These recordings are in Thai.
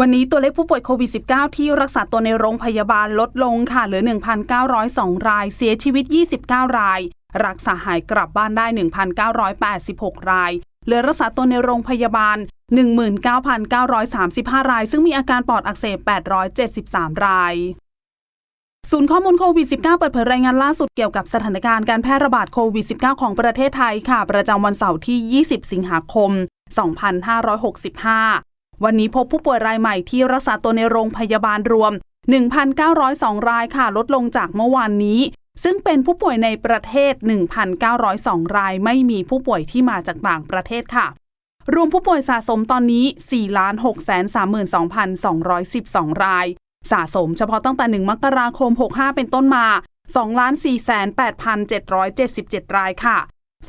วันนี้ตัวเลขผู้ป่วยโควิด -19 ที่รักษาตัวในโรงพยาบาลลดลงค่ะ เหลือ 1,902 ราย เสียชีวิต 29 ราย รักษาหายกลับบ้านได้ 1,986 ราย เหลือรักษาตัวในโรงพยาบาล 19,935 ราย ซึ่งมีอาการปอดอักเสบ 873 ราย ศูนย์ข้อมูลโควิด -19 เปิดเผยรายงานล่าสุดเกี่ยวกับสถานการณ์การแพร่ระบาดโควิด -19 ของประเทศไทยค่ะ ประจำวันเสาร์ที่ 20 สิงหาคม 2565 วันนี้พบผู้ป่วยรายใหม่ที่รักษาตัวในโรงพยาบาลรวม 1,902 รายค่ะ ลดลงจากเมื่อวานนี้ ซึ่งเป็นผู้ป่วยในประเทศ 1,902 ราย ไม่มีผู้ป่วยที่มาจากต่างประเทศค่ะ รวมผู้ป่วยสะสมตอนนี้ 4,632,212 ราย สะสมเฉพาะตั้งแต่ 1 มกราคม 65 เป็นต้นมา 2,408,777 รายค่ะ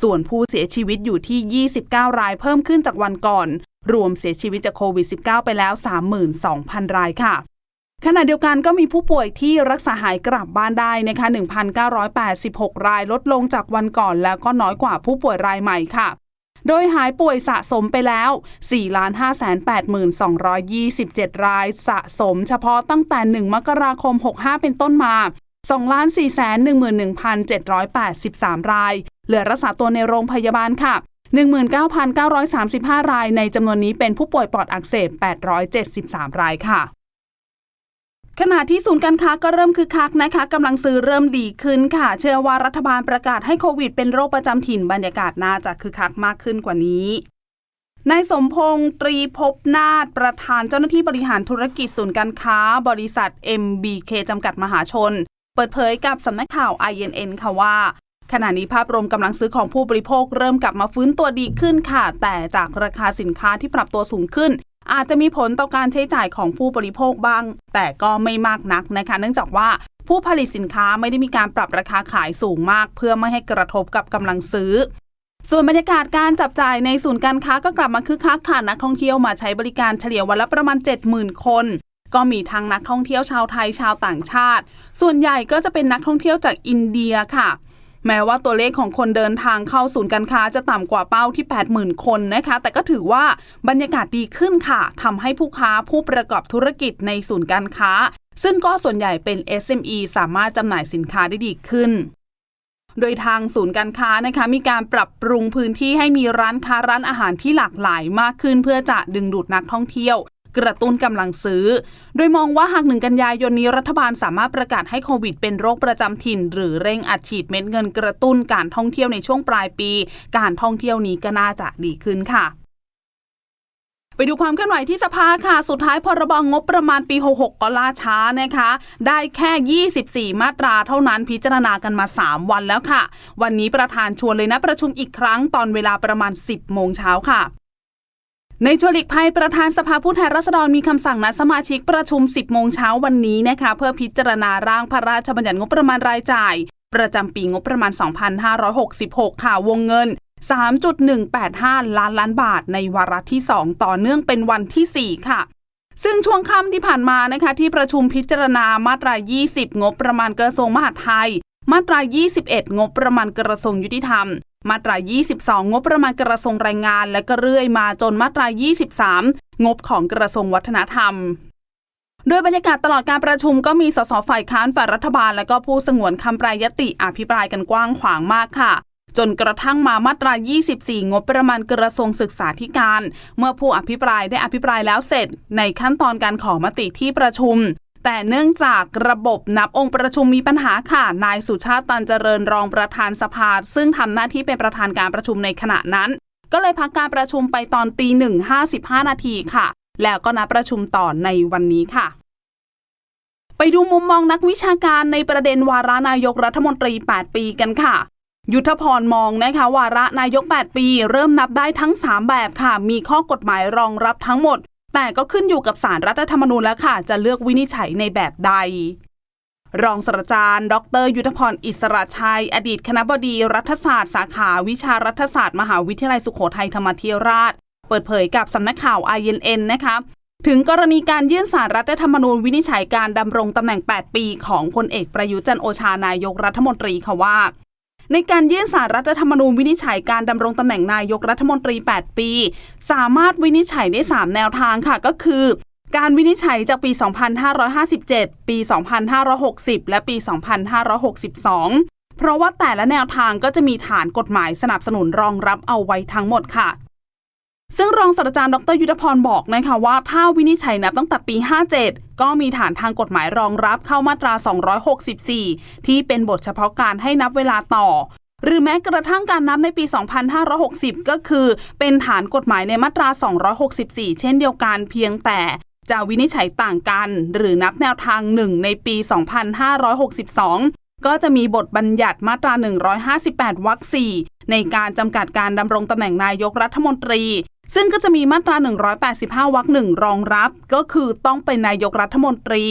ส่วนผู้เสียชีวิตอยู่ที่ 29 รายเพิ่มขึ้นจากวันก่อน รวมเสียชีวิตจากโควิด -19 ไปแล้ว 32,000 รายค่ะ ขณะเดียวกันก็มีผู้ป่วยที่รักษาหายกลับบ้านได้นะคะ 1,986 รายลดลงจากวันก่อนแล้วก็น้อยกว่าผู้ป่วยรายใหม่ค่ะ โดยหายป่วยสะสมไปแล้ว 4,582,227 รายสะสมเฉพาะตั้งแต่ 1 มกราคม 65 เป็นต้นมา2,411,783 ราย เหลือรักษาตัวในโรงพยาบาลค่ะ 19,935 ราย ในจำนวนนี้เป็นผู้ป่วยปอดอักเสบ 873 รายค่ะขณะที่ศูนย์การค้าก็เริ่มคึกคักนะคะกำลังซื้อเริ่มดีขึ้นค่ะ เชื่อว่ารัฐบาลประกาศให้โควิดเป็นโรคประจำถิ่นบรรยากาศน่าจะคึกคักมากขึ้นกว่านี้นายสมพงษ์ตรีภพนาถประธานเจ้าหน้าที่บริหารธุรกิจศูนย์การค้า บริษัท MBK จำกัดมหาชน เปิดเผยกับสำนักข่าว INN ค่ะว่า ขณะนี้ภาพรวมกำลังซื้อของผู้บริโภคเริ่มกลับมาฟื้นตัวดีขึ้นค่ะ แต่จากราคาสินค้าที่ปรับตัวสูงขึ้น อาจจะมีผลต่อการใช้จ่ายของผู้บริโภคบ้าง แต่ก็ไม่มากนักนะคะ เนื่องจากว่าผู้ผลิตสินค้าไม่ได้มีการปรับราคาขายสูงมาก เพื่อไม่ให้กระทบกับกำลังซื้อส่วนบรรยากาศการจับจ่ายในศูนย์การค้าก็กลับมาคึกคักค่ะนักท่องเที่ยวมาใช้บริการเฉลี่ยวันละประมาณ 70,000 คน ก็มีทั้งนักท่องเที่ยวชาวไทยชาวต่างชาติ ส่วนใหญ่ก็จะเป็นนักท่องเที่ยวจากอินเดียค่ะ แม้ว่าตัวเลขของคนเดินทางเข้าศูนย์การค้าจะต่ำกว่าเป้าที่ 80,000 คนนะคะ แต่ก็ถือว่าบรรยากาศดีขึ้นค่ะทำให้ผู้ค้าผู้ประกอบธุรกิจในศูนย์การค้า ซึ่งก็ส่วนใหญ่เป็น SME สามารถจำหน่ายสินค้าได้ดีขึ้นโดยทางศูนย์การค้านะคะมีการปรับปรุงพื้นที่ให้มีร้านค้าร้านอาหารที่หลากหลายมากขึ้น เพื่อจะดึงดูดนักท่องเที่ยว กระตุ้นกำลังซื้อ โดยมองว่าหากหนึ่งกันยายนนี้รัฐบาลสามารถประกาศให้โควิดเป็นโรคประจำถิ่น หรือเร่งอัดฉีดเม็ดเงินกระตุ้นการท่องเที่ยวในช่วงปลายปี การท่องเที่ยวนี้ก็น่าจะดีขึ้นค่ะไปดูความเคลื่อนไหวที่สภาค่ะ สุดท้ายพรบงบประมาณปี 66 ก็ล่าช้านะคะ ได้แค่ 24 มาตราเท่านั้นพิจารณากันมา 3 วันแล้วค่ะ วันนี้ประธานชวนเลยนะประชุมอีกครั้งตอนเวลาประมาณ 10 โมงเช้าค่ะ ในชวนหลีกภัยประธานสภาผู้แทนราษฎรมีคำสั่งนัดสมาชิกประชุม 10 โมงเช้าวันนี้นะคะเพื่อพิจารณาร่างพระราชบัญญัติงบประมาณรายจ่าย ประจำปีงบประมาณ 2566 ค่ะวงเงิน 3.185 ล้านล้านบาทในวาระที่ 2 ต่อเนื่องเป็นวันที่ 4 ค่ะซึ่งช่วงค่ำที่ผ่านมานะคะที่ประชุมพิจารณามาตรา 20 งบประมาณกระทรวงมหาดไทย มาตรา 21 งบประมาณกระทรวงยุติธรรม มาตรา 22 งบประมาณกระทรวงแรงงาน และก็เรื่อยมาจนมาตรา 23 งบของกระทรวงวัฒนธรรมโดยบรรยากาศตลอดการประชุมก็มีสสฝ่ายค้านฝ่ายรัฐบาล และก็ผู้สงวนคำปรยติอภิปรายกันกว้างขวางมากค่ะ จนกระทั่งมามาตรา 24 งบประมาณกระทรวงศึกษาธิการ เมื่อผู้อภิปรายได้อภิปรายแล้วเสร็จ ในขั้นตอนการขอมติที่ประชุม แต่เนื่องจากระบบนับองค์ประชุมมีปัญหาค่ะ นายสุชาติตันเจริญรองประธานสภา ซึ่งทำหน้าที่เป็นประธานการประชุมในขณะนั้น ก็เลยพักการประชุมไปตอนตีหนึ่งห้าสิบห้านาทีค่ะ แล้วก็นัดประชุมต่อในวันนี้ค่ะ ไปดูมุมมองนักวิชาการในประเด็นวาระนายกรัฐมนตรี 8 ปีกันค่ะ ยุทธพรมองนะคะวาระนายก 8 ปี เริ่มนับได้ทั้ง 3 แบบค่ะ มีข้อกฎหมายรองรับทั้งหมด แต่ก็ขึ้นอยู่กับสารรัฐธรรมนูญแล้วค่ะ จะเลือกวินิจฉัยในแบบใด รองศาสตราจารย์ ดร ยุทธพรอิสระชัย อดีตคณะบดีรัฐศาสตร์สาขาวิชารัฐศาสตร์มหาวิทยาลัยสุโขทัยธรรมธิราช เปิดเผยกับสำนักข่าว INN นะคะถึงกรณีการยื่นสารรัฐธรรมนูญวินิจฉัยการดำรงตำแหน่ง 8 ปีของพลเอกประยุจันโอชานายกรัฐมนตรีค่ะว่า ในการยื่นสารรัฐธรรมนูญวินิจฉัยการดำรงตำแหน่งนายกรัฐมนตรี 8 ปี สามารถวินิจฉัยได้ 3 แนวทางค่ะก็คือการวินิจฉัยจากปี 2557 ปี 2560 และปี 2562 เพราะว่าแต่ละแนวทางก็จะมีฐานกฎหมายสนับสนุนรองรับเอาไว้ทั้งหมดค่ะ ซึ่งรองศาสตราจารย์ดรยุทธพรบอกนะคะว่า ถ้าวินิจฉัยนับตั้งแต่ปี 57 ก็มีฐานทางกฎหมายรองรับเข้ามาตรา 264 ที่เป็นบทเฉพาะการให้นับเวลาต่อ หรือแม้กระทั่งการนับในปี 2560 ก็คือ เป็นฐานกฎหมายในมาตรา 264 เช่นเดียวกันเพียงแต่จะวินิจฉัยต่างกัน หรือนับแนวทางหนึ่งในปี 2562ก็จะมีบทบัญญัติมาตรา 158 วรรค 4 ในการจำกัดการดำรงตำแหน่งนายกรัฐมนตรี ซึ่งก็จะมีมาตรา 185 วรรคหนึ่งรองรับ ก็คือต้องเป็นนายกรัฐมนตรี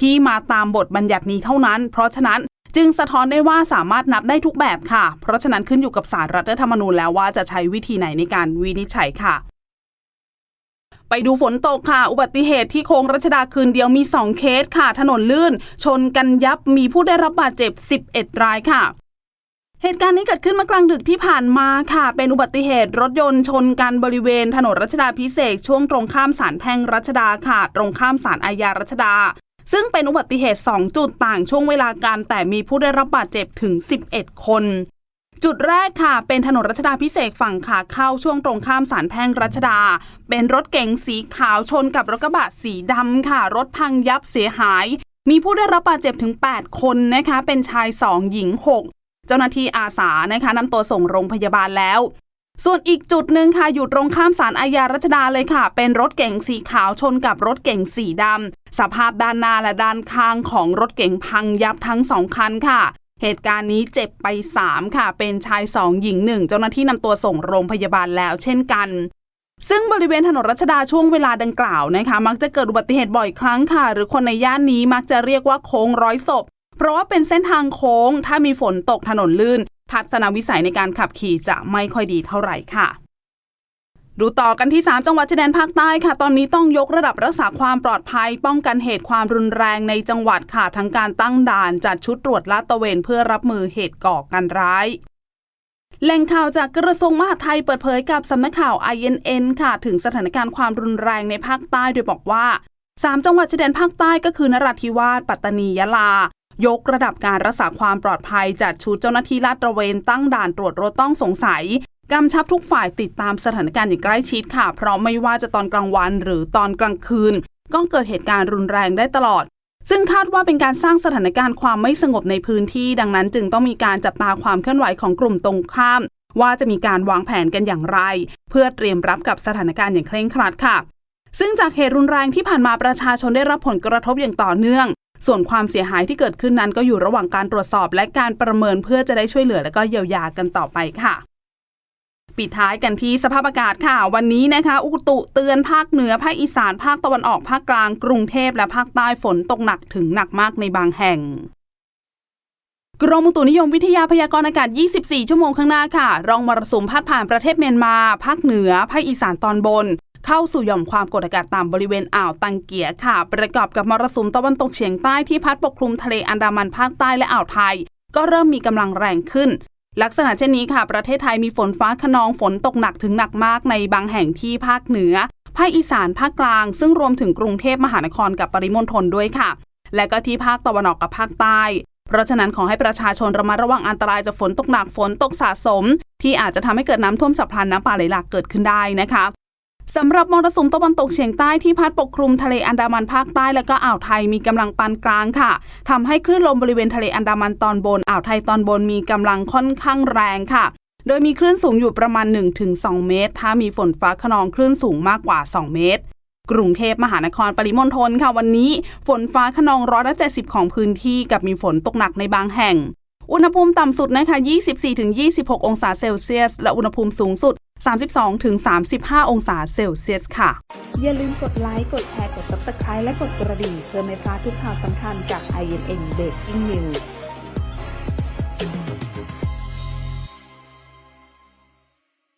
ที่มาตามบทบัญญัตินี้เท่านั้น เพราะฉะนั้นจึงสะท้อนได้ว่าสามารถนับได้ทุกแบบค่ะ เพราะฉะนั้นขึ้นอยู่กับสารรัฐธรรมนูญแล้วว่าจะใช้วิธีไหนในการวินิจฉัยค่ะไปดูฝนตกค่ะ อุบัติเหตุที่โค้งรัชดาคืนเดียวมี 2 เคสค่ะ ถนนลื่น ชนกันยับมีผู้ได้รับบาดเจ็บ 11 รายค่ะ เหตุการณ์นี้เกิดขึ้นเมื่อกลางดึกที่ผ่านมาค่ะ เป็นอุบัติเหตุรถยนต์ชนกันบริเวณถนนรัชดาพิเศษช่วงตรงข้ามศาลแพ่งรัชดาค่ะ ตรงข้ามศาลอาญารัชดา ซึ่งเป็นอุบัติเหตุ 2 จุดต่างช่วงเวลาการแต่มีผู้ได้รับบาดเจ็บถึง 11 คน จุดแรกค่ะ เป็นถนนรัชดาพิเศษฝั่งขาเข้าช่วงตรงข้ามศาลแพ่งรัชดา เป็นรถเก๋งสีขาวชนกับรถกระบะสีดำค่ะ รถพังยับเสียหายมีผู้ได้รับบาดเจ็บถึง 8 คนนะคะ เป็นชาย 2 หญิง 6 เจ้าหน้าที่อาสานะคะนำตัวส่งโรงพยาบาลแล้ว ส่วนอีกจุดหนึ่งค่ะอยู่ตรงข้ามศาลอาญารัชดาเลยค่ะ เป็นรถเก๋งสีขาวชนกับรถเก๋งสีดำสภาพด้านหน้าและด้านข้างของรถเก๋งพังยับทั้งสองคันค่ะเหตุการณ์นี้เจ็บไป 3 ค่ะ เป็นชาย 2 หญิง 1 เจ้าหน้าที่นำตัวส่งโรงพยาบาลแล้วเช่นกัน ซึ่งบริเวณถนนรัชดาช่วงเวลาดังกล่าวนะคะ มักจะเกิดอุบัติเหตุบ่อยครั้งค่ะ หรือคนในย่านนี้มักจะเรียกว่าโค้งร้อยศพ เพราะว่าเป็นเส้นทางโค้ง ถ้ามีฝนตกถนนลื่น ทัศนวิสัยในการขับขี่จะไม่ค่อยดีเท่าไหร่ค่ะ ดูต่อกันที่ 3 จังหวัดชายแดนภาคใต้ค่ะ ตอนนี้ต้องยกระดับรักษาความปลอดภัย ป้องกันเหตุความรุนแรงในจังหวัดค่ะทั้งการตั้งด่านจัดชุดตรวจลาดตระเวนเพื่อรับมือเหตุก่อการร้ายแหล่งข่าวจากกระทรวงมหาดไทยเปิดเผยกับสำนักข่าว INN ค่ะ ถึงสถานการณ์ความรุนแรงในภาคใต้โดยบอกว่า 3 จังหวัดชายแดนภาคใต้ก็คือนราธิวาส ปัตตานี ยะลา ยกระดับการรักษาความปลอดภัยจัดชุดเจ้าหน้าที่ลาดตระเวนตั้งด่านตรวจรถต้องสงสัยกำชับทุกฝ่ายติดตามสถานการณ์อย่างใกล้ชิดค่ะ เพราะไม่ว่าจะตอนกลางวันหรือตอนกลางคืน ก็เกิดเหตุการณ์รุนแรงได้ตลอด ซึ่งคาดว่าเป็นการสร้างสถานการณ์ความไม่สงบในพื้นที่ ดังนั้นจึงต้องมีการจับตาความเคลื่อนไหวของกลุ่มตรงข้าม ว่าจะมีการวางแผนกันอย่างไร เพื่อเตรียมรับกับสถานการณ์อย่างเคร่งครัดค่ะ ซึ่งจากเหตุรุนแรงที่ผ่านมาประชาชนได้รับผลกระทบอย่างต่อเนื่อง ส่วนความเสียหายที่เกิดขึ้นนั้นก็อยู่ระหว่างการตรวจสอบ และการประเมินเพื่อจะได้ช่วยเหลือและก็เยียวยากันต่อไปค่ะปิดท้ายกันที่สภาพอากาศค่ะ วันนี้นะคะ อุตุเตือนภาคเหนือ ภาคอีสาน ภาคตะวันออก ภาคกลาง กรุงเทพและภาคใต้ฝนตกหนักถึงหนักมากในบางแห่ง กรมอุตุนิยมวิทยาพยากรณ์อากาศ 24 ชั่วโมงข้างหน้าค่ะ รองมรสุมพาดผ่านประเทศเมียนมา ภาคเหนือ ภาคอีสานตอนบน เข้าสู่หย่อมความกดอากาศต่ำบริเวณอ่าวตังเกียค่ะ ประกอบกับมรสุมตะวันตกเฉียงใต้ที่พัดปกคลุมทะเลอันดามันภาคใต้และอ่าวไทย ก็เริ่มมีกำลังแรงขึ้น ลักษณะเช่นนี้ค่ะ ประเทศไทยมีฝนฟ้าขนองฝนตกหนักถึงหนักมากในบางแห่งที่ภาคเหนือ ภาคอีสานภาคกลาง ซึ่งรวมถึงกรุงเทพมหานครกับปริมณฑลด้วยค่ะ และก็ที่ภาคตะวันออกกับภาคใต้เพราะฉะนั้นขอให้ประชาชนระมัดระวังอันตรายจากฝนตกหนักฝนตกสะสม ที่อาจจะทำให้เกิดน้ำท่วมฉับพลันน้ำป่าไหลหลากเกิดขึ้นได้นะคะ สำหรับมรสุมตะวันตกเฉียงใต้ที่พัดปกคลุมทะเลอันดามันภาคใต้และก็อ่าวไทยมีกำลังปานกลางค่ะทำให้คลื่นลมบริเวณทะเลอันดามันตอนบนอ่าวไทยตอนบนมีกำลังค่อนข้างแรงค่ะ โดยมีคลื่นสูงอยู่ประมาณ 1-2 เมตร ถ้ามีฝนฟ้าขนองคลื่นสูงมากกว่า 2 เมตร กรุงเทพมหานครปริมณฑลค่ะวันนี้ ฝนฟ้าขนองร้อยละ70 ของพื้นที่กับมีฝนตกหนักในบางแห่ง อุณหภูมิต่ำสุดนะคะ 24-26 องศาเซลเซียส และอุณหภูมิสูงสุด 32-35 องศาเซลเซียสค่ะ อย่าลืมกดไลค์ กดแชร์ กด subscribe และกดกระดิ่งเพื่อไม่พลาดทุกข่าวสำคัญจาก INN Breaking News